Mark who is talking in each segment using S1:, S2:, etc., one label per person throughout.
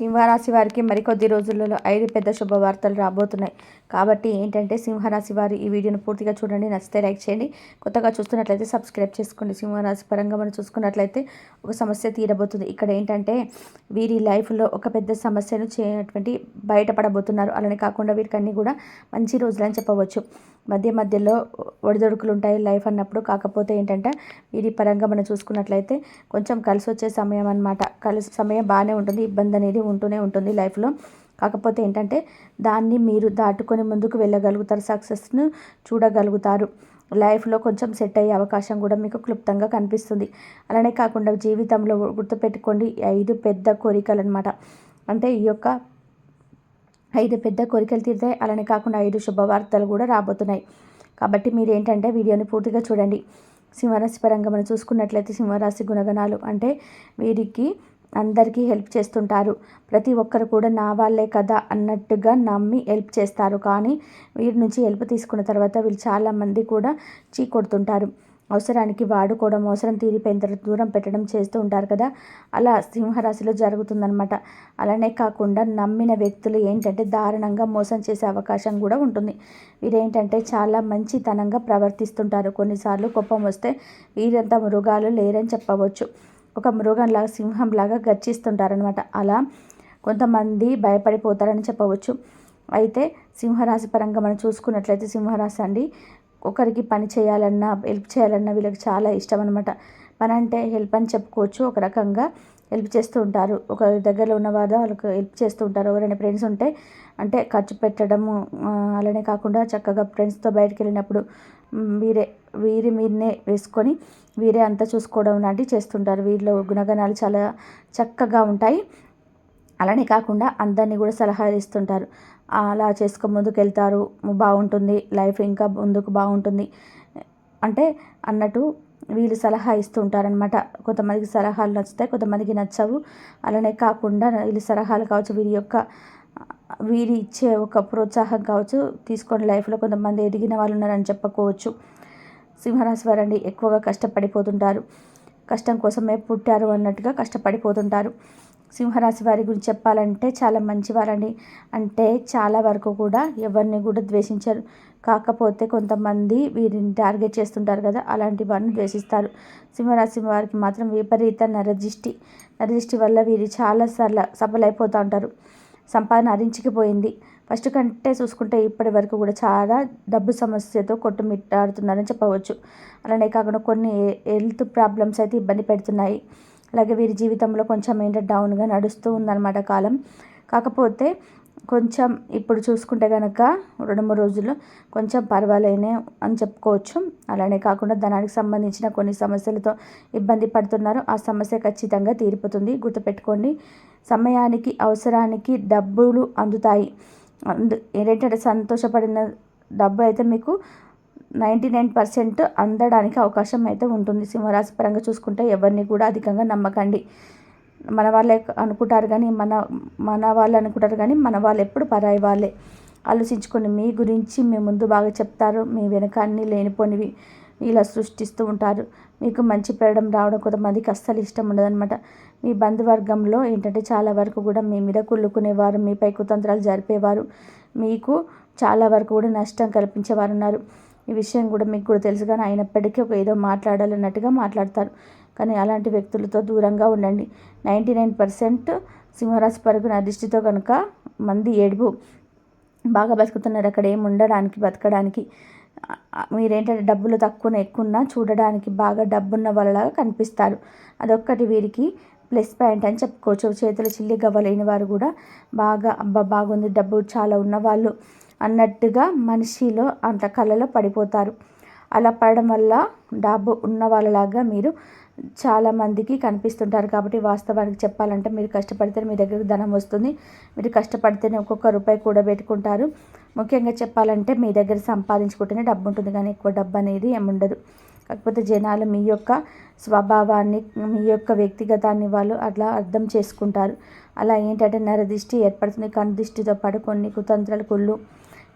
S1: సింహరాశి వారికి మరికొద్ది రోజులలో ఐదు పెద్ద శుభవార్తలు రాబోతున్నాయి. కాబట్టి ఏంటంటే సింహరాశి వారి ఈ వీడియోను పూర్తిగా చూడండి నచ్చితే లైక్ చేయండి. కొత్తగా చూస్తున్నట్లయితే సబ్స్క్రైబ్ చేసుకోండి. సింహరాశి పరంగా మనం చూసుకున్నట్లయితే ఒక సమస్య తీరబోతుంది. ఇక్కడ ఏంటంటే వీరి లైఫ్లో ఒక పెద్ద సమస్యను చేయనటువంటి బయటపడబోతున్నారు. అలానే కాకుండా వీరికి అన్నీ కూడా మంచి రోజులని చెప్పవచ్చు. మధ్య మధ్యలో ఒడిదొడుకులు ఉంటాయి లైఫ్ అన్నప్పుడు. కాకపోతే ఏంటంటే వీరి పరంగా మనం చూసుకున్నట్లయితే కొంచెం కలిసి వచ్చే సమయం అనమాట కలిసి సమయం బాగానే ఉంటుంది. ఇబ్బంది అనేది ఉంటూనే ఉంటుంది లైఫ్లో. కాకపోతే ఏంటంటే దాన్ని మీరు దాటుకొని ముందుకు వెళ్ళగలుగుతారు సక్సెస్ను చూడగలుగుతారు. లైఫ్లో కొంచెం సెట్ అయ్యే అవకాశం కూడా మీకు క్లుప్తంగా కనిపిస్తుంది. అలానే కాకుండా జీవితంలో గుర్తుపెట్టుకోండి ఐదు పెద్ద కోరికలు అనమాట అంటే ఈ యొక్క ఐదు పెద్ద కోరికలు తీరుతాయి అలానే కాకుండా ఐదు శుభవార్తలు కూడా రాబోతున్నాయి. కాబట్టి మీరు ఏంటంటే వీడియోని పూర్తిగా చూడండి. సింహరాశి పరంగా మనం చూసుకున్నట్లయితే సింహరాశి గుణగణాలు అంటే వీరికి అందరికీ హెల్ప్ చేస్తుంటారు. ప్రతి ఒక్కరు కూడా నా వాళ్ళే కదా అన్నట్టుగా నమ్మి హెల్ప్ చేస్తారు. కానీ వీరి నుంచి హెల్ప్ తీసుకున్న తర్వాత వీళ్ళు చాలామంది కూడా చీ కొడుతుంటారు. అవసరానికి వాడుకోవడం అవసరం తీరిపోయిన తర్వాత దూరం పెట్టడం చేస్తూ ఉంటారు కదా. అలా సింహరాశిలో జరుగుతుందనమాట అలానే కాకుండా నమ్మిన వ్యక్తులు ఏంటంటే దారుణంగా మోసం చేసే అవకాశం కూడా ఉంటుంది. వీరేంటంటే చాలా మంచితనంగా ప్రవర్తిస్తుంటారు. కొన్నిసార్లు కోపం వస్తే వీరంతా మృగాలు లేరని చెప్పవచ్చు. ఒక మృగంలాగా సింహంలాగా గర్జిస్తుంటారనమాట అలా కొంతమంది భయపడిపోతారని చెప్పవచ్చు. అయితే సింహరాశి పరంగా మనం చూసుకున్నట్లయితే సింహరాశి అండి ఒకరికి పని చేయాలన్నా హెల్ప్ చేయాలన్నా వీళ్ళకి చాలా ఇష్టం అనమాట పని అంటే హెల్ప్ అని చెప్పుకోవచ్చు. ఒక రకంగా హెల్ప్ చేస్తూ ఉంటారు. ఒక దగ్గరలో ఉన్న వారు వాళ్ళకి హెల్ప్ చేస్తూ ఉంటారు. ఎవరైనా ఫ్రెండ్స్ ఉంటే అంటే ఖర్చు పెట్టడము అలానే కాకుండా చక్కగా ఫ్రెండ్స్తో బయటకు వెళ్ళినప్పుడు మీరే వీరి మీదనే వేసుకొని వీరే అంతా చూసుకోవడం లాంటివి చేస్తుంటారు. వీరిలో గుణగణాలు చాలా చక్కగా ఉంటాయి. అలానే కాకుండా అందరినీ కూడా సలహాలు ఇస్తుంటారు. అలా చేసుకో ముందుకు వెళ్తారు బాగుంటుంది లైఫ్ ఇంకా ముందుకు బాగుంటుంది అంటే అన్నట్టు వీళ్ళు సలహా ఇస్తూ ఉంటారనమాట కొంతమందికి సలహాలు నచ్చుతాయి కొంతమందికి నచ్చవు. అలానే కాకుండా వీళ్ళు సలహాలు కావచ్చు వీరి యొక్క వీరి ఇచ్చే ఒక ప్రోత్సాహం కావచ్చు తీసుకొని లైఫ్లో కొంతమంది ఎదిగిన వాళ్ళు ఉన్నారని చెప్పుకోవచ్చు. సింహరాశి వారండి ఎక్కువగా కష్టపడిపోతుంటారు. కష్టం కోసమే పుట్టారు అన్నట్టుగా కష్టపడిపోతుంటారు. సింహరాశి వారి గురించి చెప్పాలంటే చాలా మంచివారండి. అంటే చాలా వరకు కూడా ఎవరిని కూడా ద్వేషించరు. కాకపోతే కొంతమంది వీరిని టార్గెట్ చేస్తుంటారు కదా అలాంటి వారిని ద్వేషిస్తారు. సింహరాశి వారికి మాత్రం విపరీత నరదృష్టి. నరదృష్టి వల్ల వీరు చాలాసార్లు సఫలైపోతూ ఉంటారు. సంపాదన అరించికిపోయింది. ఫస్ట్ కంటే చూసుకుంటే ఇప్పటి వరకు కూడా చాలా డబ్బు సమస్యతో కొట్టుమిట్టాడుతున్నారని చెప్పవచ్చు. అలానే కాకుండా కొన్ని హెల్త్ ప్రాబ్లమ్స్ అయితే ఇబ్బంది పెడుతున్నాయి. అలాగే వీరి జీవితంలో కొంచెం ఏంటంటే డౌన్గా నడుస్తూ ఉందన్నమాట కాలం. కాకపోతే కొంచెం ఇప్పుడు చూసుకుంటే కనుక రెండు మూడు రోజుల్లో కొంచెం పర్వాలేనే అని చెప్పుకోవచ్చు. అలానే కాకుండా ధనానికి సంబంధించిన కొన్ని సమస్యలతో ఇబ్బంది పడుతున్నారు. ఆ సమస్య ఖచ్చితంగా తీరిపోతుంది. గుర్తుపెట్టుకోండి సమయానికి అవసరానికి డబ్బులు అందుతాయి. ఏంటంటే సంతోషపడిన డబ్బు అయితే మీకు నైంటీ నైన్ పర్సెంట్ అందడానికి అవకాశం అయితే ఉంటుంది. సింహరాశి పరంగా చూసుకుంటే ఎవరిని కూడా అధికంగా నమ్మకండి. మన వాళ్ళే అనుకుంటారు కానీ మన మన వాళ్ళు అనుకుంటారు కానీ మన వాళ్ళు ఎప్పుడు పరాయి వాళ్ళే. ఆలోచించుకోండి మీ గురించి మీ ముందు బాగా చెప్తారు. మీ వెనక అన్ని లేనిపోనివి ఇలా సృష్టిస్తూ ఉంటారు. మీకు మంచి పెరగడం రావడం కొంతమందికి అస్సలు ఇష్టం ఉండదన్నమాట. మీ బంధువర్గంలో ఏంటంటే చాలా వరకు కూడా మీ మీద కుళ్ళుకునేవారు మీపై కుతంత్రాలు జరిపేవారు మీకు చాలా వరకు కూడా నష్టం కల్పించేవారు ఉన్నారు ఈ విషయం కూడా మీకు కూడా తెలుసు. కానీ అయినప్పటికీ ఒక ఏదో మాట్లాడాలన్నట్టుగా మాట్లాడతారు. కానీ అలాంటి వ్యక్తులతో దూరంగా ఉండండి. నైంటీ నైన్ పర్సెంట్ సింహరాశి పరుగున దృష్టితో కనుక మంది ఏడుపు బాగా బతుకుతున్నారు అక్కడ ఏమి ఉండడానికి బతకడానికి. మీరేంటంటే డబ్బులు తక్కువ ఎక్కువన్నా చూడడానికి బాగా డబ్బున్న వాళ్ళలాగా కనిపిస్తారు. అదొక్కటి వీరికి ప్లస్ పాయింట్ అని చెప్పుకోవచ్చు. చేతులు చిల్లి గవ్వలేని వారు కూడా బాగా అబ్బా బాగుంది డబ్బు చాలా ఉన్నవాళ్ళు అన్నట్టుగా మనిషిలో అంత కళలో పడిపోతారు. అలా పడడం వల్ల డబ్బు ఉన్న వాళ్ళలాగా మీరు చాలామందికి కనిపిస్తుంటారు కాబట్టి వాస్తవానికి చెప్పాలంటే మీరు కష్టపడితే మీ దగ్గరకు ధనం వస్తుంది. మీరు కష్టపడితేనే ఒక్కొక్క రూపాయి కూడా పెట్టుకుంటారు. ముఖ్యంగా చెప్పాలంటే మీ దగ్గర సంపాదించుకుంటేనే డబ్బు ఉంటుంది కానీ ఎక్కువ డబ్బు అనేది ఏముండదు కాకపోతే జనాలు మీ యొక్క స్వభావాన్ని మీ యొక్క వ్యక్తిగతాన్ని వాళ్ళు అట్లా అర్థం చేసుకుంటారు. అలా ఏంటంటే నరదిష్టి ఏర్పడుతుంది. కనుదిష్టితో పాటు కొన్ని కుతంత్రాలు కుళ్ళు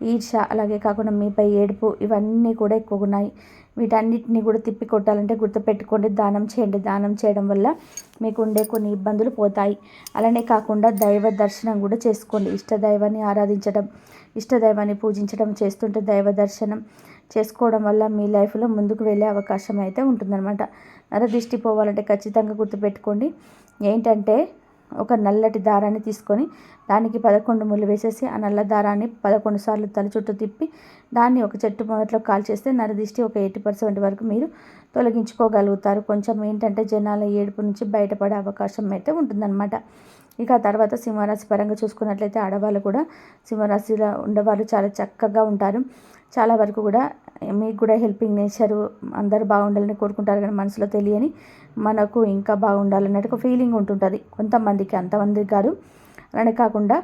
S1: ఈర్ష అలాగే కాకుండా మీపై ఏడుపు ఇవన్నీ కూడా ఎక్కువగా ఉన్నాయి వీటన్నిటిని కూడా తిప్పి కొట్టాలంటే గుర్తుపెట్టుకోండి. దానం చేయండి. దానం చేయడం వల్ల మీకు ఉండే కొన్ని ఇబ్బందులు పోతాయి. అలానే కాకుండా దైవ దర్శనం కూడా చేసుకోండి. ఇష్టదైవాన్ని ఆరాధించడం ఇష్టదైవాన్ని పూజించడం చేస్తుంటే దైవ దర్శనం చేసుకోవడం వల్ల మీ లైఫ్లో ముందుకు వెళ్ళే అవకాశం అయితే ఉంటుందన్నమాట. నరదిష్టి పోవాలంటే ఖచ్చితంగా గుర్తుపెట్టుకోండి. ఏంటంటే ఒక నల్లటి దారాన్ని తీసుకొని దానికి పదకొండు ముళ్ళు వేసేసి ఆ నల్ల దారాన్ని పదకొండు సార్లు తల చుట్టూ తిప్పి దాన్ని ఒక చెట్టు మొదట్లో కాల్చేస్తే నరదిష్టి ఒక ఎయిటీ పర్సెంట్ వరకు మీరు తొలగించుకోగలుగుతారు. కొంచెం ఏంటంటే జనాల ఏడుపు నుంచి బయటపడే అవకాశం అయితే ఉంటుందన్నమాట. ఇక తర్వాత సింహరాశి పరంగా చూసుకున్నట్లయితే ఆడవాళ్ళు కూడా సింహరాశిలో ఉండేవాళ్ళు చాలా చక్కగా ఉంటారు. చాలా వరకు కూడా మీకు కూడా హెల్పింగ్ నేచరు అందరు బాగుండాలని కోరుకుంటారు కానీ మనసులో తెలియని మనకు ఇంకా బాగుండాలన్నట్టు ఒక ఫీలింగ్ ఉంటుంటుంది. కొంతమందికి అంతమందికి కాదు. అలానే కాకుండా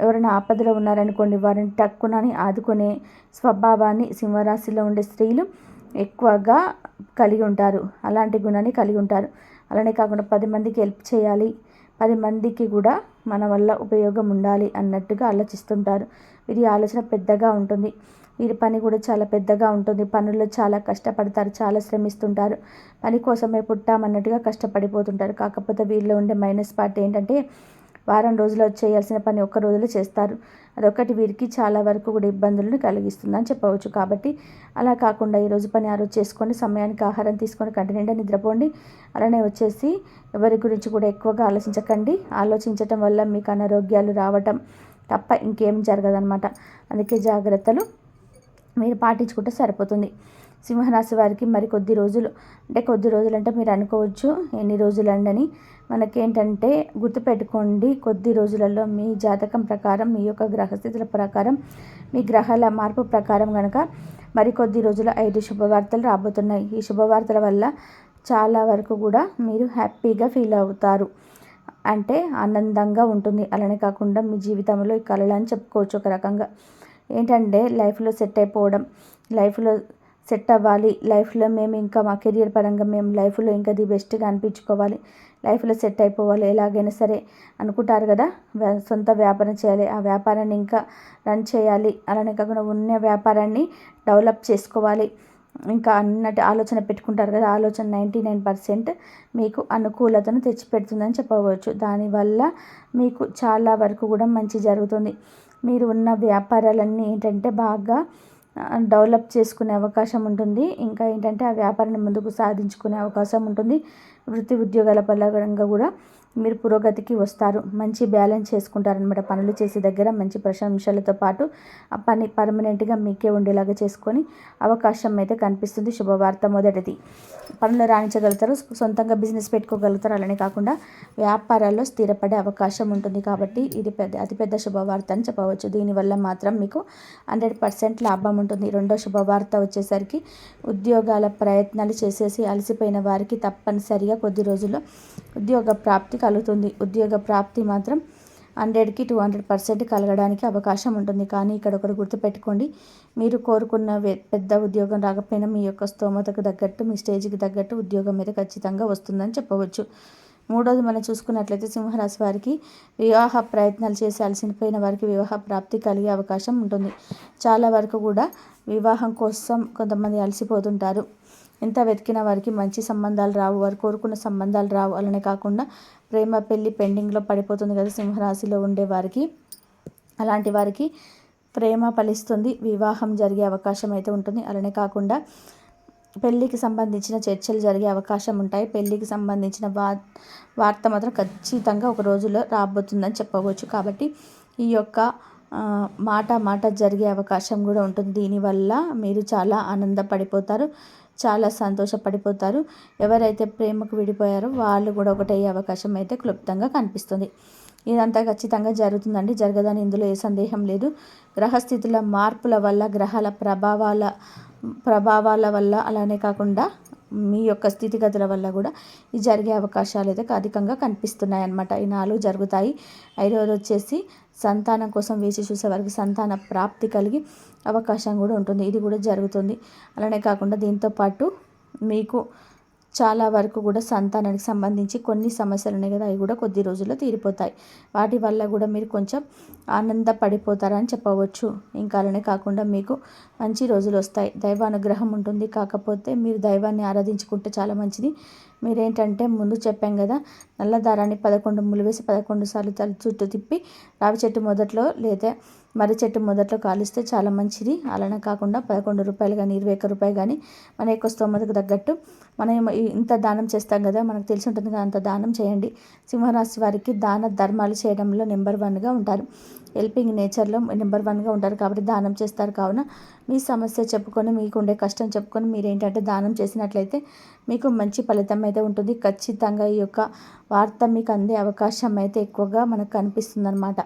S1: ఎవరైనా ఆపదలో ఉన్నారనుకోండి వారిని టక్కునని ఆదుకునే స్వభావాన్ని సింహరాశిలో ఉండే స్త్రీలు ఎక్కువగా కలిగి ఉంటారు. అలాంటి గుణాన్ని కలిగి ఉంటారు. అలానే కాకుండా పది మందికి హెల్ప్ చేయాలి. పది మందికి కూడా మన వల్ల ఉపయోగం ఉండాలి అన్నట్టుగా ఆలోచిస్తుంటారు. వీరి ఆలోచన పెద్దగా ఉంటుంది. వీరి పని కూడా చాలా పెద్దగా ఉంటుంది. పనుల్లో చాలా కష్టపడతారు. చాలా శ్రమిస్తుంటారు. పని కోసమే పుట్టామన్నట్టుగా కష్టపడిపోతుంటారు. కాకపోతే వీరిలో ఉండే మైనస్ పార్ట్ ఏంటంటే వారం రోజులు చేయాల్సిన పని ఒక్క రోజులో చేస్తారు. అదొకటి వీరికి చాలా వరకు కూడా ఇబ్బందులను కలిగిస్తుందని చెప్పవచ్చు. కాబట్టి అలా కాకుండా ఈరోజు పని ఆ రోజు చేసుకోండి సమయానికి ఆహారం తీసుకొని కంటి నిండా నిద్రపోండి. అలానే వచ్చేసి ఎవరి గురించి కూడా ఎక్కువగా ఆలోచించకండి. ఆలోచించటం వల్ల మీకు అనారోగ్యాలు రావటం తప్ప ఇంకేం జరగదనమాట అందుకే జాగ్రత్తలు మీరు పాటించుకుంటే సరిపోతుంది. సింహరాశి వారికి మరి కొద్ది రోజులు అంటే కొద్ది రోజులు అంటే మీరు అనుకోవచ్చు ఎన్ని రోజులు అండని మనకేంటంటే గుర్తుపెట్టుకోండి కొద్ది రోజులలో మీ జాతకం ప్రకారం మీ యొక్క గ్రహస్థితుల ప్రకారం మీ గ్రహాల మార్పు ప్రకారం కనుక మరి కొద్ది రోజులు ఐదు శుభవార్తలు రాబోతున్నాయి. ఈ శుభవార్తల వల్ల చాలా వరకు కూడా మీరు హ్యాపీగా ఫీల్ అవుతారు. అంటే ఆనందంగా ఉంటుంది. అలానే కాకుండా మీ జీవితంలో ఈ కళలు అని చెప్పుకోవచ్చు ఒక రకంగా. ఏంటంటే లైఫ్లో సెట్ అయిపోవడం లైఫ్లో సెట్ అవ్వాలి. లైఫ్లో మేము ఇంకా మా కెరియర్ పరంగా మేము లైఫ్లో ఇంకా ది బెస్ట్గా అనిపించుకోవాలి. లైఫ్లో సెట్ అయిపోవాలి. ఎలాగైనా సరే అనుకుంటారు కదా? సొంత వ్యాపారం చేయాలి. ఆ వ్యాపారాన్ని ఇంకా రన్ చేయాలి. అలానే కాకుండా ఉన్న వ్యాపారాన్ని డెవలప్ చేసుకోవాలి. ఇంకా అన్నట్టు ఆలోచన పెట్టుకుంటారు కదా? ఆలోచన నైంటీ నైన్ పర్సెంట్ మీకు అనుకూలతను తెచ్చిపెడుతుందని చెప్పవచ్చు. దానివల్ల మీకు చాలా వరకు కూడా మంచి జరుగుతుంది. మీరు ఉన్న వ్యాపారాలన్నీ ఏంటంటే బాగా డెవలప్ చేసుకునే అవకాశం ఉంటుంది. ఇంకా ఏంటంటే ఆ వ్యాపారాన్ని ముందుకు సాధించుకునే అవకాశం ఉంటుంది. వృత్తి ఉద్యోగాల పరంగా కూడా. మీరు పురోగతికి వస్తారు. మంచి బ్యాలెన్స్ చేసుకుంటారనమాట పనులు చేసే దగ్గర మంచి ప్రశంసలతో పాటు ఆ పని పర్మనెంట్గా మీకే ఉండేలాగా చేసుకొని అవకాశం అయితే కనిపిస్తుంది. శుభవార్త మొదటిది. పనులు రాణించగలుగుతారు సొంతంగా బిజినెస్ పెట్టుకోగలుగుతారు. అలానే కాకుండా వ్యాపారాల్లో స్థిరపడే అవకాశం ఉంటుంది కాబట్టి ఇది పెద్ద అతిపెద్ద శుభవార్త అని చెప్పవచ్చు. దీనివల్ల మాత్రం మీకు హండ్రెడ్ పర్సెంట్ లాభం ఉంటుంది. రెండో శుభవార్త వచ్చేసరికి ఉద్యోగాల ప్రయత్నాలు చేసేసి అలసిపోయిన వారికి తప్పనిసరిగా కొద్ది రోజుల్లో ఉద్యోగ ప్రాప్తి కలుగుతుంది. ఉద్యోగ ప్రాప్తి మాత్రం హండ్రెడ్కి టూ హండ్రెడ్ పర్సెంట్ కలగడానికి అవకాశం ఉంటుంది. కానీ ఇక్కడ ఒకటి గుర్తుపెట్టుకోండి. మీరు కోరుకున్న పెద్ద ఉద్యోగం రాకపోయినా మీ యొక్క స్తోమతకు తగ్గట్టు మీ స్టేజ్కి తగ్గట్టు ఉద్యోగం మీద ఖచ్చితంగా వస్తుందని చెప్పవచ్చు. మూడోది మనం చూసుకున్నట్లయితే సింహరాశి వారికి వివాహ ప్రయత్నాలు చేసి అలసిపోయిన వారికి వివాహ ప్రాప్తి కలిగే అవకాశం ఉంటుంది. చాలా వరకు కూడా వివాహం కోసం కొంతమంది అలసిపోతుంటారు. ఎంత వెతికిన వారికి మంచి సంబంధాలు రావు. వారు కోరుకున్న సంబంధాలు రావు. అలానే కాకుండా ప్రేమ పెళ్ళి పెండింగ్లో పడిపోతుంది కదా సింహరాశిలో ఉండే వారికి. అలాంటి వారికి ప్రేమ ఫలిస్తుంది. వివాహం జరిగే అవకాశం అయితే ఉంటుంది. అలానే కాకుండా పెళ్ళికి సంబంధించిన చర్చలు జరిగే అవకాశం ఉంటాయి. పెళ్ళికి సంబంధించిన వా వార్త మాత్రం ఖచ్చితంగా ఒక రోజులో రాబోతుందని చెప్పవచ్చు. కాబట్టి ఈ యొక్క మాట మాట జరిగే అవకాశం కూడా ఉంటుంది. దీనివల్ల మీరు చాలా ఆనందపడిపోతారు. చాలా సంతోషపడిపోతారు. ఎవరైతే ప్రేమకు విడిపోయారో వాళ్ళు కూడా ఒకటయ్యే అవకాశం అయితే క్లుప్తంగా కనిపిస్తుంది. ఇదంతా ఖచ్చితంగా జరుగుతుందండి. జరగదని ఇందులో ఏ సందేహం లేదు. గ్రహస్థితుల మార్పుల వల్ల గ్రహాల ప్రభావాల ప్రభావాల వల్ల అలానే కాకుండా మీ యొక్క స్థితిగతుల వల్ల కూడా ఇది జరిగే అవకాశాలు అయితే అధికంగా కనిపిస్తున్నాయి అన్నమాట ఈ నాలుగు జరుగుతాయి. ఐదవది వచ్చేసి సంతానం కోసం వేచి చూసే వారికి సంతాన ప్రాప్తి కలిగి అవకాశం కూడా ఉంటుంది. ఇది కూడా జరుగుతుంది. అలానే కాకుండా దీంతో పాటు మీకు చాలా వరకు కూడా సంతానానికి సంబంధించి కొన్ని సమస్యలు ఉన్నాయి కదా అవి కూడా కొద్ది రోజుల్లో తీరిపోతాయి. వాటి వల్ల కూడా మీరు కొంచెం ఆనందపడిపోతారని చెప్పవచ్చు. ఇంకా అలానే కాకుండా మీకు మంచి రోజులు వస్తాయి. దైవ అనుగ్రహం ఉంటుంది. కాకపోతే మీరు దైవాన్ని ఆరాధించుకుంటే చాలా మంచిది. మీరేంటంటే ముందు చెప్పాం కదా నల్ల దారాన్ని పదకొండు ములివేసి వేసి పదకొండు సార్లు తల చుట్టూ తిప్పి రావి చెట్టు మొదట్లో లేదా మర్రి చెట్టు మొదట్లో కాలిస్తే చాలా మంచిది. అలానే కాకుండా పదకొండు రూపాయలు కానీ ఇరవై ఒక్క రూపాయలు కానీ మన యొక్క స్తోమతకు తగ్గట్టు మనం ఇంత దానం చేస్తాం కదా మనకు తెలిసి ఉంటుంది కదా అంత దానం చేయండి. సింహరాశి వారికి దాన ధర్మాలు చేయడంలో నెంబర్ వన్గా ఉంటారు. హెల్పింగ్ నేచర్లో నెంబర్ వన్గా ఉంటారు కాబట్టి దానం చేస్తారు. కావున మీ సమస్య చెప్పుకొని మీకు ఉండే కష్టం చెప్పుకొని మీరు ఏంటంటే దానం చేసినట్లయితే మీకు మంచి ఫలితం అయితే ఉంటుంది. ఖచ్చితంగా ఈ యొక్క వార్త మీకు అందే అవకాశం అయితే ఎక్కువగా మనకు కనిపిస్తుంది అనమాట